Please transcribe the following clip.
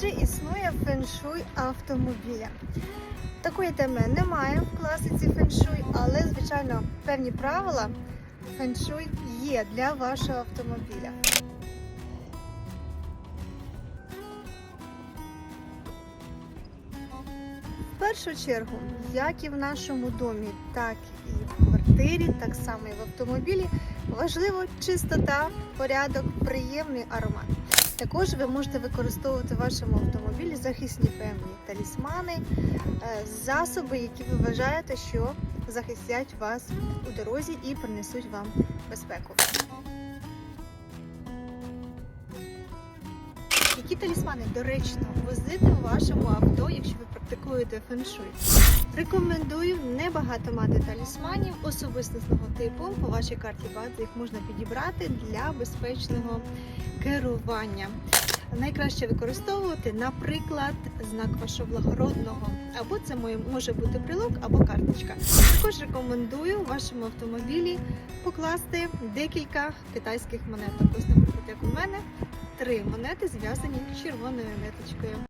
Чи існує феншуй автомобіля? Такої теми немає в класиці феншуй, але, звичайно, певні правила феншуй є для вашого автомобіля. В першу чергу, як і в нашому домі, так і в квартирі, так само і в автомобілі, важливо чистота, порядок, приємний аромат. Також ви можете використовувати в вашому автомобілі захисні певні талісмани, е, засоби, які ви вважаєте, що захистять вас у дорозі і принесуть вам безпеку. Які талісмани доречно возити у вашому авто, якщо ви практикуєте феншуй? Рекомендую небагато мати талісманів особистісного типу. По вашій карті бази їх можна підібрати для безпечного керування. Найкраще використовувати, наприклад, знак вашого благородного, або це може бути брелок або карточка. Також рекомендую вашому автомобілі покласти декілька китайських монет. Ось, наприклад, як у мене, три монети зв'язані червоною ниточкою.